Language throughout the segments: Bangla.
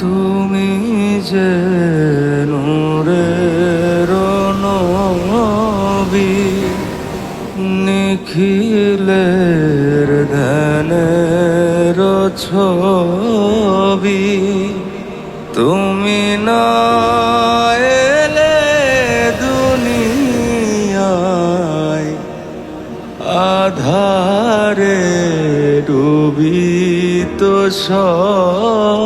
তুমি যে নূরের নবী নিখিলের ধ্যানের ছবি। তুমি না এলে দুনিয়ায় আধারে ডুবি তো সবই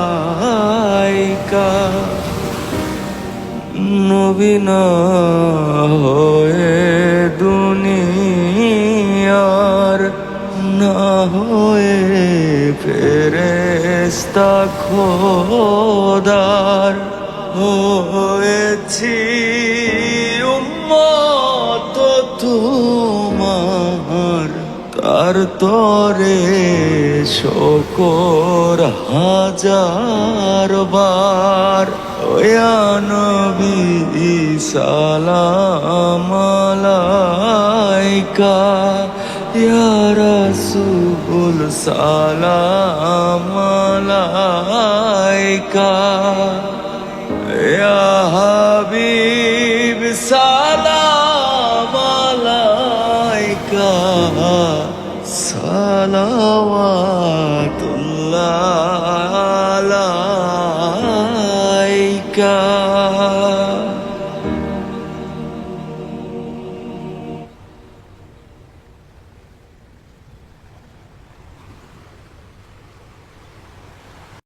নবীনা হয়ে দুনিয়ার না হয়ে ফেরেস্তা খোদার হয়েছি। তার তরে শকর হাজার বার। নবী সালাম আলাইকা ইয়া রাসূল সালাম ইয়া হাবিব সালাম সালাওয়াতুল্লাহ আলাইকা।